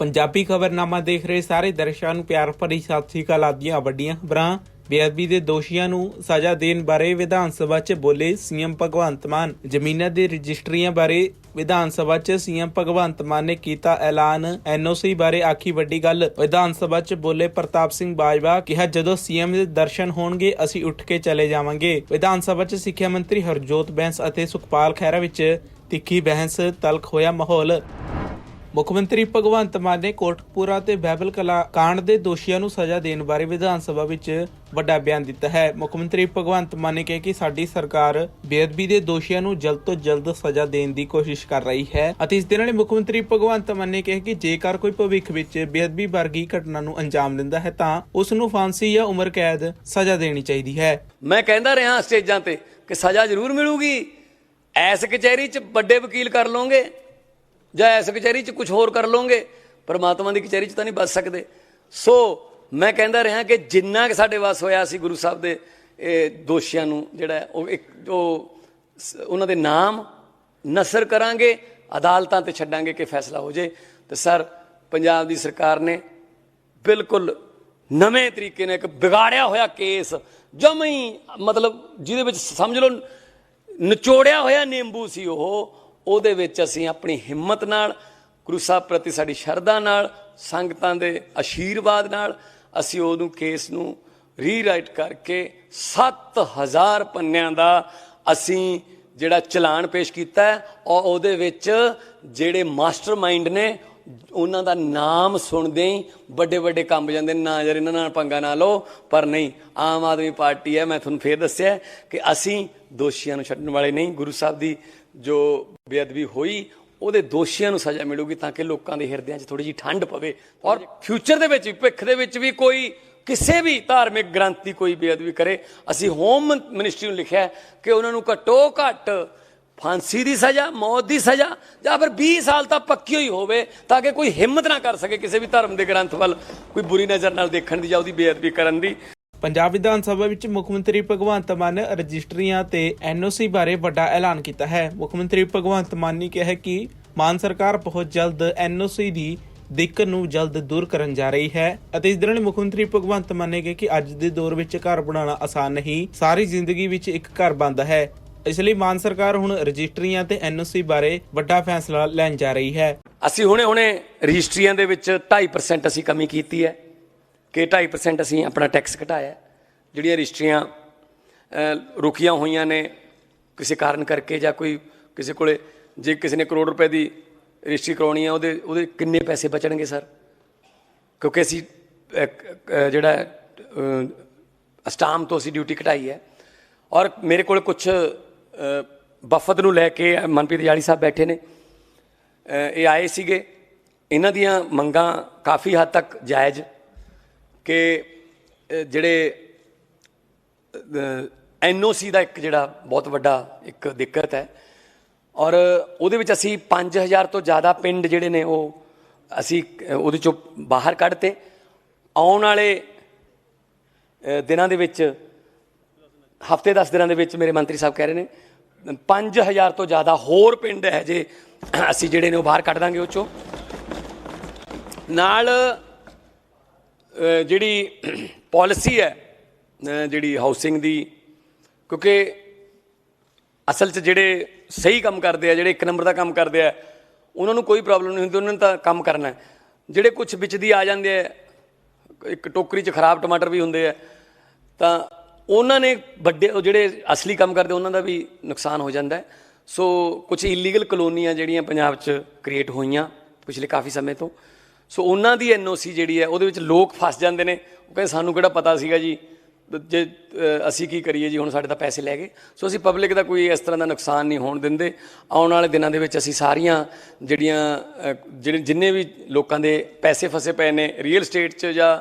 ਪੰਜਾਬੀ ਖਬਰਨਾਮਾ ਦੇਖ ਰਹੇ ਸਾਰੇ ਦਰਸ਼ਕਾਂ ਨੂੰ ਪਿਆਰ ਭਰੀ ਸਤਿ ਸ੍ਰੀ ਅਕਾਲ। ਆਦੀਆਂ ਵੱਡੀਆਂ ਖਬਰਾਂ। ਬੇਅਦਬੀ ਦੇ ਦੋਸ਼ੀਆਂ ਨੂੰ ਸਜ਼ਾ ਦੇਣ ਬਾਰੇ ਵਿਧਾਨ ਸਭਾ 'ਚ ਬੋਲੇ ਸੀਐਮ ਭਗਵੰਤ ਮਾਨ। ਜ਼ਮੀਨਾਂ ਦੀ ਰਜਿਸਟਰੀਆਂ ਬਾਰੇ ਵਿਧਾਨ ਸਭਾ 'ਚ ਸੀਐਮ ਭਗਵੰਤ ਮਾਨ ਨੇ ਕੀਤਾ ਐਲਾਨ। ਐਨਓਸੀ ਬਾਰੇ ਆਖੀ ਵੱਡੀ ਗੱਲ, ਵਿਧਾਨ ਸਭਾ 'ਚ ਬੋਲੇ ਪ੍ਰਤਾਪ ਸਿੰਘ ਬਾਜਵਾ ਕਿਹਾ, ਜਦੋਂ ਸੀਐਮ ਦੇ ਦਰਸ਼ਨ ਹੋਣਗੇ, ਅਸੀਂ ਉੱਠ ਕੇ ਚਲੇ ਜਾਵਾਂਗੇ। ਵਿਧਾਨ ਸਭਾ 'ਚ ਸਿੱਖਿਆ ਮੰਤਰੀ ਹਰਜੋਤ ਬੈਂਸ ਅਤੇ ਸੁਖਪਾਲ ਖਹਿਰਾ ਵਿੱਚ ਤਿੱਖੀ ਬਹਿਸ, ਤਲਖ ਹੋਇਆ ਮਾਹੌਲ। ਮੁੱਖ ਮੰਤਰੀ ਭਗਵੰਤ ਮਾਨ ਨੇ ਕੋਟਕਪੂਰਾ ਤੇ ਬਹਿਬਲ ਕਲਾ ਕਾਂਡ ਦੇ ਦੋਸ਼ੀਆਂ ਨੂੰ ਸਜ਼ਾ ਦੇਣ ਬਾਰੇ ਵਿਧਾਨ ਸਭਾ ਵਿੱਚ ਵੱਡਾ ਬਿਆਨ ਦਿੱਤਾ ਹੈ। ਮੁੱਖ ਮੰਤਰੀ ਭਗਵੰਤ ਮਾਨ ਨੇ ਕਿਹਾ ਕਿ ਸਾਡੀ ਸਰਕਾਰ ਬੇਅਦਬੀ ਦੇ ਦੋਸ਼ੀਆਂ ਨੂੰ ਜਲਦ ਤੋਂ ਜਲਦ ਸਜ਼ਾ ਦੇਣ ਦੀ ਕੋਸ਼ਿਸ਼ ਕਰ ਰਹੀ ਹੈ ਅਤੇ ਇਸ ਦੇ ਨਾਲ ਮੁੱਖ ਮੰਤਰੀ ਭਗਵੰਤ ਮਾਨ ਨੇ ਕਿਹਾ ਕਿ ਜੇਕਰ ਕੋਈ ਭਵਿੱਖ ਵਿੱਚ ਬੇਅਦਬੀ ਵਰਗੀ ਘਟਨਾ ਨੂੰ ਅੰਜਾਮ ਦਿੰਦਾ ਹੈ ਤਾਂ ਉਸ ਨੂੰ ਫਾਂਸੀ ਜਾਂ ਉਮਰ ਕੈਦ ਸਜ਼ਾ ਦੇਣੀ ਚਾਹੀਦੀ ਹੈ। ਮੈਂ ਕਹਿੰਦਾ ਰਿਹਾ ਸਟੇਜਾਂ ਤੇ ਕਿ ਸਜ਼ਾ ਜ਼ਰੂਰ ਮਿਲੂਗੀ। ਐਸ ਕਚਹਿਰੀ 'ਚ ਵੱਡੇ ਵਕੀਲ ਕਰ ਲਓਗੇ। ਜਾਂ ਐਸ ਕਚਹਿਰੀ 'ਚ ਕੁਝ ਹੋਰ ਕਰ ਲਓਗੇ, ਪਰਮਾਤਮਾ ਦੀ ਕਚਹਿਰੀ 'ਚ ਤਾਂ ਨਹੀਂ ਬਚ ਸਕਦੇ। ਸੋ ਮੈਂ ਕਹਿੰਦਾ ਰਿਹਾ ਕਿ ਜਿੰਨਾ ਕਿ ਸਾਡੇ ਵਾਸ ਹੋਇਆ ਸੀ ਗੁਰੂ ਸਾਹਿਬ ਦੇ, ਇਹ ਦੋਸ਼ੀਆਂ ਨੂੰ, ਜਿਹੜਾ ਉਹ ਇੱਕ, ਉਹ ਉਹਨਾਂ ਦੇ ਨਾਮ ਨਸਰ ਕਰਾਂਗੇ, ਅਦਾਲਤਾਂ ਤੇ ਛੱਡਾਂਗੇ ਕਿ ਫੈਸਲਾ ਹੋ ਜੇ। ਤੇ ਸਰ, ਪੰਜਾਬ ਦੀ ਸਰਕਾਰ ਨੇ ਬਿਲਕੁਲ ਨਵੇਂ ਤਰੀਕੇ ਨਾਲ ਇੱਕ ਵਿਗਾੜਿਆ ਹੋਇਆ ਕੇਸ ਜਮਾਂ ਹੀ ਮਤਲਬ ਜਿਹਦੇ ਵਿੱਚ ਸਮਝ ਲਓ, ਨਿਚੋੜਿਆ ਹੋਇਆ ਨਿੰਬੂ ਸੀ ਉਹ ਉਹਦੇ ਵਿੱਚ ਅਸੀਂ ਆਪਣੀ ਹਿੰਮਤ ਨਾਲ ਗੁਰੂ ਸਾਹਿਬ ਪ੍ਰਤੀ ਸਾਡੀ ਸ਼ਰਧਾ ਨਾਲ, ਸੰਗਤਾਂ ਦੇ ਆਸ਼ੀਰਵਾਦ ਨਾਲ ਅਸੀਂ ਉਹਨੂੰ ਕੇਸ ਨੂੰ ਰੀਰਾਈਟ ਕਰਕੇ 7000 ਪੰਨਿਆਂ ਦਾ ਅਸੀਂ ਜਿਹੜਾ ਚਲਾਨ ਪੇਸ਼ ਕੀਤਾ ਔਰ ਉਹਦੇ ਵਿੱਚ ਜਿਹੜੇ ਮਾਸਟਰਮਾਈਂਡ ਨੇ, ਉਹਨਾਂ ਦਾ ਨਾਮ ਸੁਣਦੇ ਹੀ ਵੱਡੇ ਵੱਡੇ ਕੰਬ ਜਾਂਦੇ ਨਾ ਯਾਰ ਇਹਨਾਂ ਨਾਲ ਪੰਗਾ ਨਾ ਲਓ, ਪਰ ਨਹੀਂ, ਆਮ ਆਦਮੀ ਪਾਰਟੀ ਹੈ, ਮੈਂ ਤੁਹਾਨੂੰ ਫੇਰ ਦੱਸਿਆ ਕਿ ਅਸੀਂ ਦੋਸ਼ੀਆਂ ਨੂੰ ਛੱਡਣ ਵਾਲੇ ਨਹੀਂ, ਗੁਰੂ ਸਾਹਿਬ ਦੀ ਜੋ ਬੇਅਦਬੀ ਹੋਈ ਉਹਦੇ ਦੋਸ਼ੀਆਂ ਨੂੰ ਸਜ਼ਾ ਮਿਲੂਗੀ ਤਾਂ ਕਿ ਲੋਕਾਂ ਦੇ ਹਿਰਦਿਆਂ 'ਚ ਥੋੜੀ ਜਿਹੀ ਠੰਡ ਪਵੇ। ਔਰ ਫਿਊਚਰ ਦੇ ਵਿੱਚ ਵੀ, ਭਵਿੱਖ ਦੇ ਵਿੱਚ ਵੀ ਕੋਈ ਕਿਸੇ ਵੀ ਧਾਰਮਿਕ ਗ੍ਰੰਥੀ ਕੋਈ ਬੇਅਦਬੀ ਕਰੇ। ਅਸੀਂ ਹੋਮ ਮਿਨਿਸਟਰੀ ਨੂੰ ਲਿਖਿਆ ਕਿ ਉਹਨਾਂ ਨੂੰ ਘੱਟੋ ਘੱਟ ਫਾਂਸੀ ਦੀ ਸਜ਼ਾ ਮੌਤ ਦੀ ਸਜ਼ਾ ਜਾਂ ਫਿਰ 20 ਸਾਲ ਤਾਂ ਪੱਕੀ ਹੋਈ ਹੋਵੇ ਤਾਂ ਕਿ ਕੋਈ ਹਿੰਮਤ ਨਾ ਕਰ ਸਕੇ ਕਿਸੇ ਵੀ ਧਰਮ ਦੇ ਗ੍ਰੰਥ ਵੱਲ ਕੋਈ ਬੁਰੀ ਨਜ਼ਰ ਨਾਲ ਦੇਖਣ ਦੀ ਜਾਂ ਉਹਦੀ ਬੇਅਦਬੀ ਕਰਨ ਦੀ। ਪੰਜਾਬ ਵਿਧਾਨ ਸਭਾ ਵਿੱਚ ਮੁੱਖ ਮੰਤਰੀ ਭਗਵੰਤ ਮਾਨ ਨੇ ਰਜਿਸਟਰੀਆਂ ਤੇ ਐਨਓਸੀ ਬਾਰੇ ਵੱਡਾ ਐਲਾਨ ਕੀਤਾ ਹੈ। ਮੁੱਖ ਮੰਤਰੀ ਭਗਵੰਤ ਮਾਨ ਨੇ ਕਿਹਾ ਕਿ ਮਾਨ ਸਰਕਾਰ ਬਹੁਤ ਜਲਦ ਐਨਓਸੀ ਦੀ ਦਿੱਕਤ ਨੂੰ ਜਲਦ ਦੂਰ ਕਰਨ ਜਾ ਰਹੀ ਹੈ ਅਤੇ ਇਸ ਦੌਰਾਨ ਮੁੱਖ ਮੰਤਰੀ ਭਗਵੰਤ ਮਾਨ ਨੇ ਕਿਹਾ ਕਿ ਅੱਜ ਦੇ ਦੌਰ ਵਿੱਚ ਘਰ ਬਣਾਉਣਾ ਆਸਾਨ ਨਹੀਂ, ਸਾਰੀ ਜ਼ਿੰਦਗੀ ਵਿੱਚ ਇੱਕ ਘਰ ਬਣਦਾ ਹੈ। ਇਸ ਲਈ ਮਾਨ ਸਰਕਾਰ ਹੁਣ ਰਜਿਸਟਰੀਆਂ ਤੇ ਐਨਓਸੀ ਬਾਰੇ ਵੱਡਾ ਫੈਸਲਾ ਲੈਣ ਜਾ ਰਹੀ ਹੈ। ਅਸੀਂ ਹੁਣੇ ਹੁਣੇ ਰਜਿਸਟਰੀਆਂ ਦੇ ਵਿੱਚ 2.5% ਅਸੀਂ ਕਮੀ ਕੀਤੀ ਹੈ। ਕਿ 2.5% ਅਸੀਂ ਆਪਣਾ ਟੈਕਸ ਘਟਾਇਆ। ਜਿਹੜੀਆਂ ਰਜਿਸਟਰੀਆਂ ਅਹ, ਰੁਕੀਆਂ ਹੋਈਆਂ ਨੇ ਕਿਸੇ ਕਾਰਨ ਕਰਕੇ ਜਾਂ ਕੋਈ ਕਿਸੇ ਕੋਲੇ ਜੇ ਕਿਸੇ ਨੇ ਕਰੋੜ ਰੁਪਏ ਦੀ ਰਜਿਸਟਰੀ ਕਰਾਉਣੀ ਹੈ ਉਹਦੇ ਉਹਦੇ ਕਿੰਨੇ ਪੈਸੇ ਬਚਣਗੇ ਸਰ? ਕਿਉਂਕਿ ਅਸੀਂ ਜਿਹੜਾ ਅਹ, ਅਸਟਾਮ ਤੋਂ ਅਸੀਂ ਡਿਊਟੀ ਘਟਾਈ ਹੈ। ਔਰ ਮੇਰੇ ਕੋਲ ਕੁਝ ਵਫਦ ਨੂੰ ਲੈ ਕੇ ਮਨਪ੍ਰੀਤ ਜਾਲੀ ਸਾਹਿਬ ਬੈਠੇ ਨੇ। ਇਹ ਆਏ ਸੀਗੇ। ਇਹਨਾਂ ਦੀਆਂ ਮੰਗਾਂ ਕਾਫੀ ਹੱਦ ਤੱਕ ਜਾਇਜ਼ ਕਿ ਅਹ, ਜਿਹੜੇ ਐਨਓਸੀ ਦਾ ਇੱਕ ਜਿਹੜਾ ਬਹੁਤ ਵੱਡਾ ਇੱਕ ਦਿੱਕਤ ਹੈ। ਔਰ ਉਹਦੇ ਵਿੱਚ ਅਸੀਂ 5000 ਤੋਂ ਜ਼ਿਆਦਾ ਪਿੰਡ ਜਿਹੜੇ ਨੇ ਉਹ ਅਸੀਂ ਉਹਦੇ ਚੋਂ ਬਾਹਰ ਕੱਢਤੇ। ਆਉਣ ਵਾਲੇ ਦਿਨਾਂ ਦੇ ਵਿੱਚ ਹਫ਼ਤੇ 10 ਦਿਨਾਂ ਦੇ ਵਿੱਚ ਮੇਰੇ ਮੰਤਰੀ ਸਾਹਿਬ ਕਹਿ ਰਹੇ ਨੇ 5000 ਤੋਂ ਜ਼ਿਆਦਾ ਹੋਰ ਪਿੰਡ ਹੈ ਜੇ ਅਸੀਂ ਜਿਹੜੇ ਨੇ ਉਹ ਬਾਹਰ ਕੱਢ ਦਾਂਗੇ ਉਹ ਚੋਂ। ਨਾਲ ਜਿਹੜੀ ਪਾਲਿਸੀ ਹੈ ਜਿਹੜੀ ਹਾਊਸਿੰਗ ਦੀ, ਕਿਉਂਕਿ ਅਸਲ 'ਚ ਜਿਹੜੇ ਸਹੀ ਕੰਮ ਕਰਦੇ ਆ, ਜਿਹੜੇ ਇੱਕ ਨੰਬਰ ਦਾ ਕੰਮ ਕਰਦੇ ਆ, ਉਹਨਾਂ ਨੂੰ ਕੋਈ ਪ੍ਰੋਬਲਮ ਨਹੀਂ ਹੁੰਦੀ, ਉਹਨਾਂ ਨੇ ਤਾਂ ਕੰਮ ਕਰਨਾ ਜਿਹੜੇ ਕੁਝ ਵਿੱਚ ਦੀ ਆ ਜਾਂਦੇ ਆ, ਇੱਕ ਟੋਕਰੀ 'ਚ ਖਰਾਬ ਟਮਾਟਰ ਵੀ ਹੁੰਦੇ ਆ, ਤਾਂ ਉਹਨਾਂ ਨੇ ਵੱਡੇ ਜਿਹੜੇ ਅਸਲੀ ਕੰਮ ਕਰਦੇ, ਉਹਨਾਂ ਦਾ ਵੀ ਨੁਕਸਾਨ ਹੋ ਜਾਂਦਾ ਸੋ ਕੁਝ ਇਲੀਗਲ ਕਲੋਨੀਆਂ ਜਿਹੜੀਆਂ ਪੰਜਾਬ 'ਚ ਕ੍ਰੀਏਟ ਹੋਈਆਂ ਪਿਛਲੇ ਕਾਫੀ ਸਮੇਂ ਤੋਂ। ਸੋ ਉਹਨਾਂ ਦੀ ਐਨਓਸੀ ਜਿਹੜੀ ਹੈ, ਉਹਦੇ ਵਿੱਚ ਲੋਕ ਫਸ ਜਾਂਦੇ ਨੇ। ਉਹ ਕਹਿੰਦੇ, ਸਾਨੂੰ ਕਿਹੜਾ ਪਤਾ ਸੀਗਾ ਜੀ? ਜੇ ਅਸੀਂ ਕੀ ਕਰੀਏ ਜੀ? ਹੁਣ ਸਾਡੇ ਤਾਂ ਪੈਸੇ ਲੈ ਗਏ। ਸੋ ਅਸੀਂ ਪਬਲਿਕ ਦਾ ਕੋਈ ਇਸ ਤਰ੍ਹਾਂ ਦਾ ਨੁਕਸਾਨ ਨਹੀਂ ਹੋਣ ਦਿੰਦੇ। ਆਉਣ ਵਾਲੇ ਦਿਨਾਂ ਦੇ ਵਿੱਚ ਅਸੀਂ ਸਾਰੀਆਂ ਜਿਹੜੀਆਂ ਜਿਹੜੇ ਜਿੰਨੇ ਵੀ ਲੋਕਾਂ ਦੇ ਪੈਸੇ ਫਸੇ ਪਏ ਨੇ ਰੀਅਲ ਸਟੇਟ 'ਚ ਜਾਂ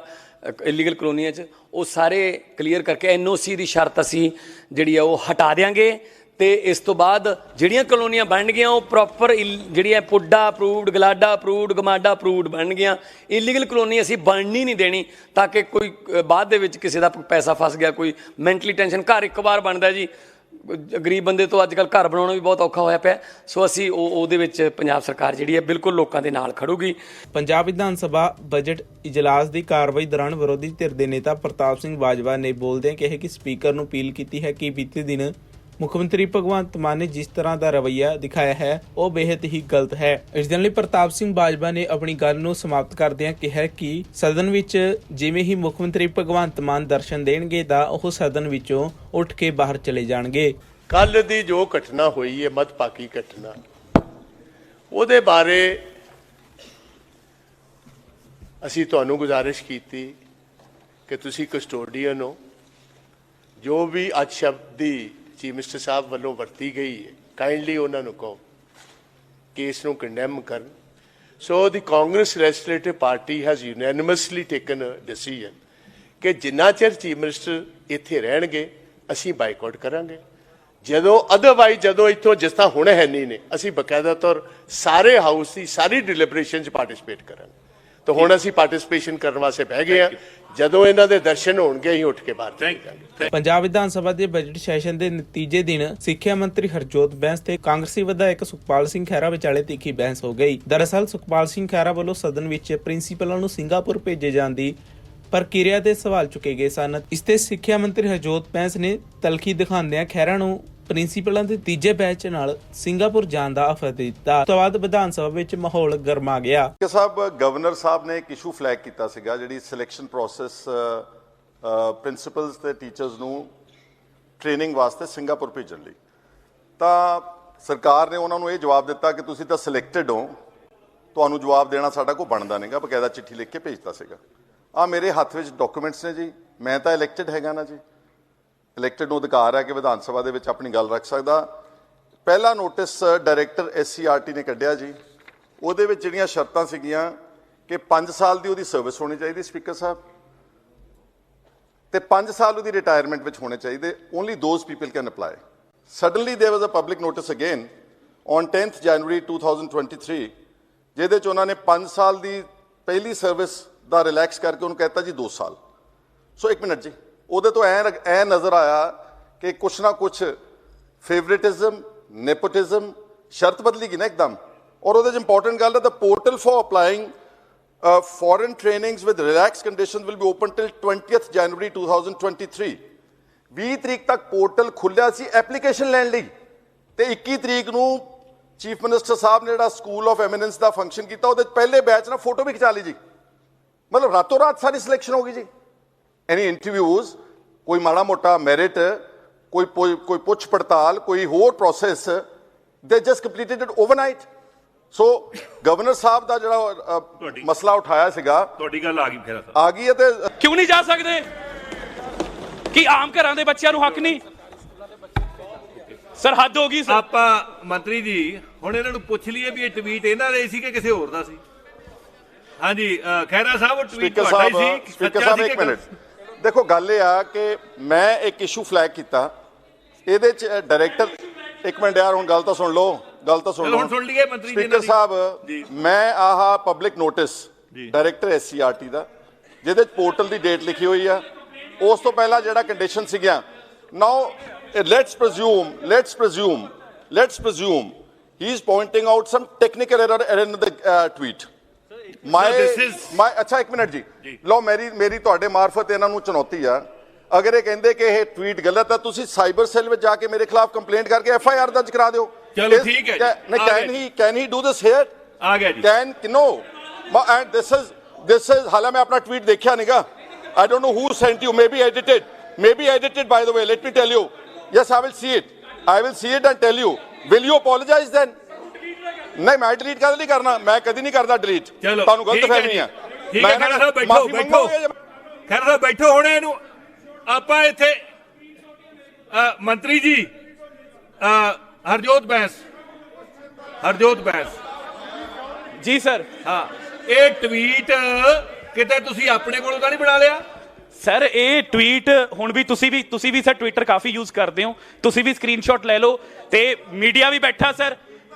ਇਲੀਗਲ ਕਲੋਨੀਆਂ 'ਚ, ਉਹ ਸਾਰੇ ਕਲੀਅਰ ਕਰਕੇ ਐਨਓਸੀ ਦੀ ਸ਼ਰਤ ਅਸੀਂ ਜਿਹੜੀ ਆ, ਉਹ ਹਟਾ ਦੇਾਂਗੇ ਤੇ ਇਸ ਤੋਂ ਬਾਅਦ ਜਿਹੜੀਆਂ ਕਲੋਨੀਆਂ ਬਣ ਗਈਆਂ, ਉਹ ਪ੍ਰੋਪਰ ਜਿਹੜੀ ਹੈ PUDA approved GLADA approved GMADA approved ਬਣ ਗਈਆਂ। ਇਲੀਗਲ ਕਲੋਨੀ ਅਸੀਂ ਬਣਨੀ ਨਹੀਂ ਦੇਣੀ ਤਾਂ ਕਿ ਕੋਈ ਬਾਅਦ ਦੇ ਵਿੱਚ ਕਿਸੇ ਦਾ ਪੈਸਾ ਫਸ ਗਿਆ, ਕੋਈ ਮੈਂਟਲੀ ਟੈਨਸ਼ਨ ਘਰ ਇੱਕ ਵਾਰ ਬਣਦਾ ਜੀ ਗਰੀਬ ਬੰਦੇ ਤੋਂ ਅੱਜ ਕੱਲ ਘਰ ਬਣਾਉਣਾ ਵੀ ਬਹੁਤ ਔਖਾ ਹੋਇਆ ਪਿਆ। ਸੋ ਅਸੀਂ ਉਹ, ਉਹਦੇ ਵਿੱਚ ਪੰਜਾਬ ਸਰਕਾਰ ਜਿਹੜੀ ਹੈ ਬਿਲਕੁਲ ਲੋਕਾਂ ਦੇ ਨਾਲ ਖੜੂਗੀ। ਪੰਜਾਬ ਵਿਧਾਨ ਸਭਾ ਬਜਟ ਇਜਲਾਸ ਦੀ ਕਾਰਵਾਈ ਦੌਰਾਨ ਵਿਰੋਧੀ ਧਿਰ ਦੇ ਨੇਤਾ ਪ੍ਰਤਾਪ ਸਿੰਘ ਬਾਜਵਾ ਨੇ ਬੋਲਦਿਆਂ ਕਿਹਾ ਕਿ ਸਪੀਕਰ ਨੂੰ ਅਪੀਲ ਕੀਤੀ ਹੈ ਕਿ ਬੀਤੇ ਦਿਨ ਮੁੱਖ ਮੰਤਰੀ ਭਗਵੰਤ ਮਾਨ ਨੇ ਜਿਸ ਤਰ੍ਹਾਂ ਦਾ ਰਵੱਈਆ ਦਿਖਾਇਆ ਹੈ, ਉਹ ਬੇहद ਹੀ ਗਲਤ ਹੈ। ਇਸ ਦੇ ਲਈ ਪ੍ਰਤਾਪ ਸਿੰਘ ਬਾਜਵਾ ਨੇ ਆਪਣੀ ਗੱਲ ਨੂੰ ਸਮਾਪਤ ਕਰਦਿਆਂ ਕਿਹਾ ਕਿ ਸਦਨ ਵਿੱਚ ਜਿਵੇਂ ਹੀ ਮੁੱਖ ਮੰਤਰੀ ਭਗਵੰਤ ਮਾਨ ਦਰਸ਼ਨ ਦੇਣਗੇ ਤਾਂ ਉਹ ਸਦਨ ਵਿੱਚੋਂ ਉੱਠ ਕੇ ਬਾਹਰ ਚਲੇ ਜਾਣਗੇ। ਕੱਲ ਦੀ ਜੋ ਘਟਨਾ ਹੋਈ ਹੈ ਮਤਪਾਕੀ ਘਟਨਾ, ਉਹਦੇ ਬਾਰੇ ਅਸੀਂ ਤੁਹਾਨੂੰ ਗੁਜ਼ਾਰਿਸ਼ ਕੀਤੀ ਕਿ ਤੁਸੀਂ ਕਸਟੋਡੀਅਨ ਹੋ। ਜੋ ਵੀ ਅੱਜ ਦੀ ਚੀਫ ਮਿਨਿਸਟਰ ਸਾਹਿਬ ਵੱਲੋਂ ਵਰਤੀ ਗਈ ਹੈ। ਕਾਈਂਡਲੀ ਉਹਨਾਂ ਨੂੰ ਕਹੋ ਕਿ ਇਸ ਨੂੰ ਕੰਡੈਮ ਕਰਨ। So the Congress legislative party has unanimously taken a decision ਕਿ ਜਿੰਨਾ ਚਿਰ ਚੀਫ ਮਿਨਿਸਟਰ ਇੱਥੇ ਰਹਿਣਗੇ, ਅਸੀਂ ਬਾਈਕਾਟ ਕਰਾਂਗੇ। ਜਦੋਂ ਅਦਰਵਾਈਜ਼ ਜਦੋਂ ਇੱਥੋਂ ਜਿਸ ਤਰ੍ਹਾਂ ਹੁਣ ਹੈ ਨਹੀਂ ਨੇ, ਅਸੀਂ ਬਕਾਇਦਾ ਤੌਰ ਸਾਰੇ ਹਾਊਸ ਦੀ ਸਾਰੀ ਡਿਲੀਬਰੇਸ਼ਨ 'ਚ ਪਾਰਟਿਸਿਪੇਟ ਕਰਾਂਗੇ। ਤਾਂ ਹੁਣ ਅਸੀਂ ਪਾਰਟਿਸਿਪੇਸ਼ਨ ਕਰਨ ਵਾਸਤੇ ਬਹਿ ਗਏ ਆ ਜਦੋਂ ਇਹਨਾਂ ਦੇ ਦਰਸ਼ਨ ਹੋਣਗੇ ਅਸੀਂ ਉੱਠ ਕੇ ਬਾਹਰ ਚਲੇ ਜਾਵਾਂਗੇ। ਪੰਜਾਬ ਵਿਧਾਨ ਸਭਾ ਦੇ ਬਜਟ ਸੈਸ਼ਨ ਦੇ ਨਤੀਜੇ ਦਿਨ ਸਿੱਖਿਆ ਮੰਤਰੀ ਹਰਜੋਤ ਬੈਂਸ ਤੇ ਕਾਂਗਰਸੀ ਵਿਧਾਇਕ ਸੁਖਪਾਲ ਸਿੰਘ ਖਹਿਰਾ ਵਿਚਾਲੇ ਤਿੱਖੀ ਬਹਿਸ ਹੋ ਗਈ। ਦਰਅਸਲ ਸੁਖਪਾਲ ਸਿੰਘ ਖਹਿਰਾ ਵੱਲੋਂ ਸਦਨ ਵਿੱਚ ਪ੍ਰਿੰਸੀਪਲਾਂ ਨੂੰ ਸਿੰਗਾਪੁਰ ਭੇਜੇ ਜਾਣ ਦੀ ਪ੍ਰਕਿਰਿਆ ਤੇ ਸਵਾਲ ਚੁੱਕੇ ਗਏ ਸਨ। ਇਸ ਤੇ ਸਿੱਖਿਆ ਮੰਤਰੀ ਹਰਜੋਤ ਬੈਂਸ ਨੇ ਤਲਖੀ ਦਿਖਾਉਂਦਿਆਂ ਖਹਿਰਾ ਨੂੰ ਪ੍ਰਿੰਸੀਪਲਾਂ ਦੇ ਤੀਜੇ ਬੈਚ ਨਾਲ ਸਿੰਗਾਪੁਰ ਜਾਣ ਦਾ ਆਫਰ ਦਿੱਤਾ। ਉਸ ਤੋਂ ਬਾਅਦ ਵਿਧਾਨ ਸਭਾ ਵਿੱਚ ਮਾਹੌਲ ਗਰਮਾ ਗਿਆ। ਕਿ ਸਾਹਿਬ, ਗਵਰਨਰ ਸਾਹਿਬ ਨੇ ਇੱਕ ਇਸ਼ੂ ਫਲੈਗ ਕੀਤਾ ਸੀਗਾ, ਜਿਹੜੀ ਸਿਲੈਕਸ਼ਨ ਪ੍ਰੋਸੈਸ ਪ੍ਰਿੰਸੀਪਲਸ ਤੇ ਟੀਚਰਸ ਨੂੰ ਟ੍ਰੇਨਿੰਗ ਵਾਸਤੇ ਸਿੰਗਾਪੁਰ ਭੇਜਣ ਲਈ। ਤਾਂ ਸਰਕਾਰ ਨੇ ਉਹਨਾਂ ਨੂੰ ਇਹ ਜਵਾਬ ਦਿੱਤਾ ਕਿ ਤੁਸੀਂ ਤਾਂ ਸਿਲੈਕਟਡ ਹੋ। ਤੁਹਾਨੂੰ ਜਵਾਬ ਦੇਣਾ ਸਾਡਾ ਕੋਈ ਬਣਦਾ ਨਹੀਂਗਾ ਬਕਾਇਦਾ ਚਿੱਠੀ ਲਿਖ ਕੇ ਭੇਜਤਾ ਸੀਗਾ। ਆ ਮੇਰੇ ਹੱਥ ਵਿੱਚ ਡਾਕੂਮੈਂਟਸ ਨੇ ਜੀ। ਮੈਂ ਤਾਂ ਇਲੈਕਟਡ ਹੈਗਾ ਨਾ ਜੀ। ਇਲੈਕਟਡ ਨੂੰ ਅਧਿਕਾਰ ਹੈ ਕਿ ਵਿਧਾਨ ਸਭਾ ਦੇ ਵਿੱਚ ਆਪਣੀ ਗੱਲ ਰੱਖ ਸਕਦਾ ਪਹਿਲਾ ਨੋਟਿਸ ਡਾਇਰੈਕਟਰ ਐਸਸੀਆਰਟੀ ਨੇ ਕੱਢਿਆ ਜੀ ਉਹਦੇ ਵਿੱਚ ਜਿਹੜੀਆਂ ਸ਼ਰਤਾਂ ਸੀਗੀਆਂ ਕਿ 5 ਸਾਲ ਦੀ ਉਹਦੀ ਸਰਵਿਸ ਹੋਣੀ ਚਾਹੀਦੀ ਸਪੀਕਰ ਸਾਹਿਬ ਤੇ 5 ਸਾਲ ਉਹਦੀ ਰਿਟਾਇਰਮੈਂਟ ਵਿੱਚ ਹੋਣੇ ਚਾਹੀਦੇ only those people can apply suddenly there was a public notice again on 10th January 2023 ਜਿਹਦੇ ਚ ਉਹਨਾਂ ਨੇ 5 ਸਾਲ ਦੀ ਪਹਿਲੀ ਸਰਵਿਸ ਦਾ ਰਿਲੈਕਸ ਕਰਕੇ ਉਹਨੂੰ ਕਹਿਤਾ ਜੀ 2 ਸਾਲ ਸੋ ਇੱਕ ਮਿੰਟ ਜੀ ਉਹਦੇ ਤੋਂ ਐ ਐ ਨਜ਼ਰ ਆਇਆ ਕਿ ਕੁਛ ਨਾ ਕੁਛ ਫੇਵਰਿਟਿਜ਼ਮ ਨੈਪੋਟਿਜ਼ਮ ਸ਼ਰਤ ਬਦਲੀ ਗਈ ਨਾ ਇੱਕਦਮ। ਔਰ ਉਹਦੇ ਚ ਇੰਪੋਰਟੈਂਟ ਗੱਲ ਹੈ the portal for applying foreign trainings with relax conditions will be open till 20th January 2023 20 ਤਰੀਕ ਤੱਕ ਪੋਰਟਲ ਖੁੱਲਿਆ ਸੀ ਐਪਲੀਕੇਸ਼ਨ ਲੈਣ ਲਈ। ਤੇ 21 ਤਰੀਕ ਨੂੰ ਚੀਫ ਮਿਨਿਸਟਰ ਸਾਹਿਬ ਨੇ ਜਿਹੜਾ ਸਕੂਲ ਆਫ ਐਮੀਨੈਂਸ ਦਾ ਫੰਕਸ਼ਨ ਕੀਤਾ, ਉਹਦੇ 'ਚ ਪਹਿਲੇ ਬੈਚ ਨਾਲ ਫੋਟੋ ਵੀ ਖਿਚਾ ਲਈ ਜੀ। ਮਤਲਬ ਰਾਤੋਂ ਰਾਤ ਸਾਰੀ ਸਿਲੈਕਸ਼ਨ ਹੋ ਗਈ ਜੀ। ਐਨੀ ਇੰਟਰਵਿਊਜ਼ ਕੋਈ ਮਾੜਾ ਮੋਟਾ ਮੈਰਿਟ ਕੋਈ ਕੋਈ ਪੁੱਛ ਪੜਤਾਲ ਕੋਈ ਹੋਰ ਪ੍ਰੋਸੈਸ ਦੇ just completed it overnight so governor ਸਾਹਿਬ ਦਾ ਜਿਹੜਾ ਮਸਲਾ ਉਠਾਇਆ ਸੀਗਾ ਤੁਹਾਡੀ ਗੱਲ ਆ ਗਈ ਖੇਰਾ ਸਾਹਿਬ ਆ ਗਈ ਹੈ ਤੇ ਕਿਉਂ ਨਹੀਂ ਜਾ ਸਕਦੇ? ਕੀ ਆਮ ਘਰਾਂ ਦੇ ਬੱਚਿਆਂ ਨੂੰ ਹੱਕ ਨਹੀਂ? ਸਰ ਹੱਦ ਹੋ ਗਈ ਸਰ। ਆਪਾਂ ਮੰਤਰੀ ਜੀ ਹੁਣ ਇਹਨਾਂ ਨੂੰ ਪੁੱਛ ਲਈਏ ਵੀ ਇਹ ਟਵੀਟ ਇਹਨਾਂ ਦੇ ਸੀ ਕਿ ਕਿਸੇ ਹੋਰ ਦਾ ਸੀ? ਹਾਂਜੀ ਅ, ਖਹਿਰਾ ਸਾਹਿਬ ਉਹ ਟਵੀਟ ਤੁਹਾਡਾ ਸੀ। ਸਪੀਕਰ ਸੱਚਾ ਸਾਹਿਬ ਸੀ ਇੱਕ ਮਿੰਟ। ਦੇਖੋ ਗੱਲ ਇਹ ਆ ਕਿ ਮੈਂ ਇੱਕ ਇਸ਼ੂ ਫਲੈਗ ਕੀਤਾ ਇਹਦੇ ਚ ਡਾਇਰੈਕਟਰ ਇੱਕ ਮਿੰਟ ਯਾਰ ਹੁਣ ਗੱਲ ਤਾਂ ਸੁਣ ਲਓ ਗੱਲ ਤਾਂ ਸੁਣ ਲਓ ਹੁਣ ਸੁਣ ਲਈਏ ਮੰਤਰੀ ਜੀ ਸਪੀਕਰ। ਸਾਹਿਬ। ਮੈਂ ਆਹ ਪਬਲਿਕ ਨੋਟਿਸ। ਡਾਇਰੈਕਟਰ ਐਸਸੀਆਰਟੀ ਦਾ ਜਿਹਦੇ ਚ ਪੋਰਟਲ ਦੀ ਡੇਟ ਲਿਖੀ ਹੋਈ ਆ ਉਸ ਤੋਂ ਪਹਿਲਾਂ ਜਿਹੜਾ ਕੰਡੀਸ਼ਨ ਸੀਗੀਆਂ now let's let's presume let's presume he is pointing out some technical error in the tweet my my ਅੱਛਾ ਇੱਕ ਮਿੰਟ ਜੀ। ਲਓ ਮੇਰੀ ਮੇਰੀ ਤੁਹਾਡੇ ਮਾਰਫਤ ਇਹਨਾਂ ਨੂੰ ਚੁਣੌਤੀ ਆ। ਅਗਰ ਇਹ ਕਹਿੰਦੇ ਕਿ ਇਹ ਟਵੀਟ ਗਲਤ ਹੈ ਤੁਸੀਂ ਸਾਈਬਰ ਸੈੱਲ ਵਿੱਚ ਜਾ ਕੇ ਮੇਰੇ ਖਿਲਾਫ ਕੰਪਲੇਂਟ ਕਰਕੇ ਐਫ ਆਈ ਆਰ ਦਰਜ ਕਰਾ ਦਿਓ। ਚਲੋ ਠੀਕ ਹੈ ਜੀ, ਨਹੀਂ ਆ can. He can he do this here ਆ ਗਿਆ ਜੀ। Can? No and this is this is ਹਾਲਾ ਮੈਂ ਆਪਣਾ ਟਵੀਟ ਦੇਖਿਆ ਨਹੀਂਗਾ I don't know who sent you maybe edited maybe edited by the way let me tell you yes I will see it I will see it and tell you will you apologise then ਨਹੀਂ ਮੈਂ delete ਕਦੇ ਨਹੀਂ ਕਰਨਾ? ਮੈਂ ਕਦੀ ਨਹੀਂ ਕਰਦਾ delete ਚਲੋ ਤੁਹਾਨੂੰ ਗਲਤ ਠੀਕ ਹੈ ਫਹਿਮੀ ਜੀ। ਆ। ਠੀਕ ਹੈ ਖਹਿਰਾ ਸਾਹਿਬ ਬੈਠੋ ਮਾਫ਼ੀ ਬੈਠੋ ਮੰਗੋਗੇ ਜਾਂ- ਖਹਿਰਾ ਸਾਹਿਬ ਬੈਠੋ ਹੁਣ ਇਹਨੂੰ। ਆਪਾਂ ਇੱਥੇ ਅ, ਮੰਤਰੀ ਜੀ ਅ, ਹਰਜੋਤ ਬੈਂਸ। ਹਰਜੋਤ ਬੈਂਸ। ਜੀ ਸਰ। ਹਾਂ ਇਹ ਟਵੀਟ ਕਿਤੇ ਤੁਸੀਂ ਆਪਣੇ ਕੋਲੋਂ ਤਾਂ ਨਹੀਂ ਬਣਾ ਲਿਆ? ਸਰ ਇਹ ਟਵੀਟ ਹੁਣ ਵੀ ਤੁਸੀਂ ਵੀ ਤੁਸੀਂ ਵੀ ਸਰ ਟਵਿੱਟਰ ਕਾਫੀ ਯੂਜ਼ ਕਰਦੇ ਹੋ। ਤੁਸੀਂ ਵੀ ਸਕਰੀਨਸ਼ਾਟ ਲੈ ਲਓ ਤੇ ਮੀਡੀਆ ਵੀ ਬੈਠਾ ਸਰ।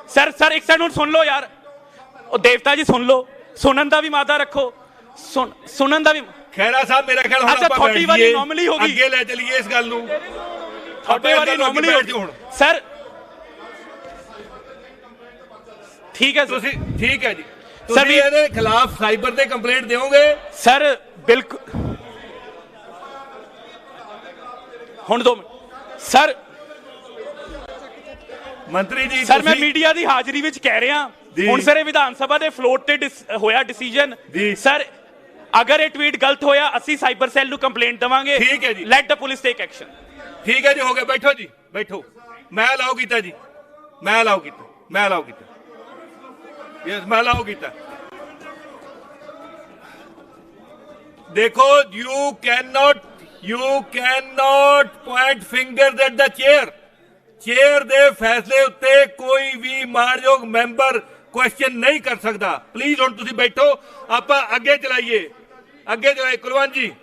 ਸਰ ਸਰ ਇੱਕ ਸੈਕਿੰਡ ਹੁਣ ਸੁਣ ਲਓ ਯਾਰ। ਉਹ ਦੇਵਤਾ ਜੀ ਸੁਣ ਲਓ। ਸੁਣਨ ਦਾ ਵੀ ਮਾਦਾ ਰੱਖੋ। ਸੁਣ ਸੁਣਨ ਦਾ ਵੀ ਖੈਰਾ ਸਾਹਿਬ ਮੇਰਾ ਖਿਆਲ ਹੁਣ ਅੱਛਾ, ਆਪਾਂ ਤੁਹਾਡੀ ਵਾਰੀ anomaly ਹੋ ਗਈ। ਅੱਗੇ ਲੈ ਚਲੀਏ ਇਸ ਗੱਲ ਨੂੰ। ਤੁਹਾਡੇ ਵਾਲੀ ਨੋਮਲੀ ਹੁਣ। ਸਰ। ਠੀਕ ਹੈ ਸਰ। ਤੁਸੀਂ ਠੀਕ ਹੈ ਜੀ। ਤੁਸੀਂ ਵੀ- ਇਹਦੇ ਖਿਲਾਫ ਸਾਈਬਰ ਤੇ ਕੰਪਲੇਂਟ ਦਿਓਗੇ? ਸਰ ਬਿਲਕੁਲ ਹੁਣ ਦੋ ਮਿੰਟ। ਸਰ ਮੰਤਰੀ ਜੀ ਸਰ ਮੈਂ ਮੀਡੀਆ ਦੀ ਹਾਜ਼ਰੀ ਵਿੱਚ ਕਹਿ ਰਿਹਾ। ਹੁਣ ਸਰ ਇਹ ਵਿਧਾਨ ਸਭਾ ਦੇ ਫਲੋਟ ਤੇ ਹੋਇਆ ਡਿਸੀਜਨ। ਸਰ ਅਗਰ ਇਹ ਟਵੀਟ ਗਲਤ ਹੋਇਆ ਅਸੀਂ ਸਾਈਬਰ ਸੈੱਲ ਨੂੰ ਕੰਪਲੇਂਟ ਦਵਾਂਗੇ। ਠੀਕ ਹੈ ਜੀ। Let the police take action ਠੀਕ ਹੈ ਜੀ ਹੋ ਗਿਆ। ਬੈਠੋ ਜੀ ਬੈਠੋ। ਮੈਂ ਅਲਾਉ ਕੀਤਾ ਜੀ। ਮੈਂ ਅਲਾਉ ਕੀਤਾ। ਮੈਂ ਅਲਾਉ ਕੀਤਾ। ਯੈਸ ਮੈਂ ਅਲਾਉ ਕੀਤਾ। ਦੇਖੋ you can not you can not point fingers at the chair chair ਦੇ ਫੈਸਲੇ ਉੱਤੇ ਕੋਈ ਵੀ ਮਾਣਯੋਗ ਮੈਂਬਰ ਕੁਐਸਚਨ ਨਹੀਂ ਕਰ ਸਕਦਾ। ਪਲੀਜ਼ ਹੁਣ ਤੁਸੀਂ ਬੈਠੋ। ਆਪਾਂ ਅੱਗੇ ਚਲਾਈਏ। ਅੱਗੇ ਚਲਾਈਏ। ਕੁਲਵੰਤ ਜੀ।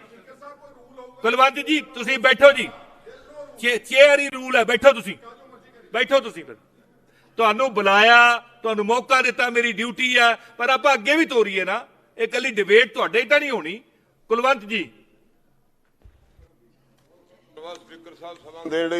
ਕੁਲਵੰਤ ਜੀ, ਤੁਸੀਂ ਬੈਠੋ ਜੀ। ਚੇਅਰ ਹੀ ਰੂਲ ਹੈ। ਬੈਠੋ ਤੁਸੀਂ। ਬੈਠੋ ਤੁਸੀਂ ਫਿਰ। ਤੁਹਾਨੂੰ ਬੁਲਾਇਆ, ਤੁਹਾਨੂੰ ਮੌਕਾ ਦਿੱਤਾ, ਮੇਰੀ ਡਿਊਟੀ ਹੈ। ਪਰ ਆਪਾਂ ਅੱਗੇ ਵੀ ਤੋਰੀਏ ਨਾ। ਇਹ ਕੱਲੀ ਡਿਬੇਟ ਤੁਹਾਡੇ ਤਾਂ ਨਹੀਂ ਹੋਣੀ। ਕੁਲਵੰਤ ਜੀ। ਦੇ ਲਈ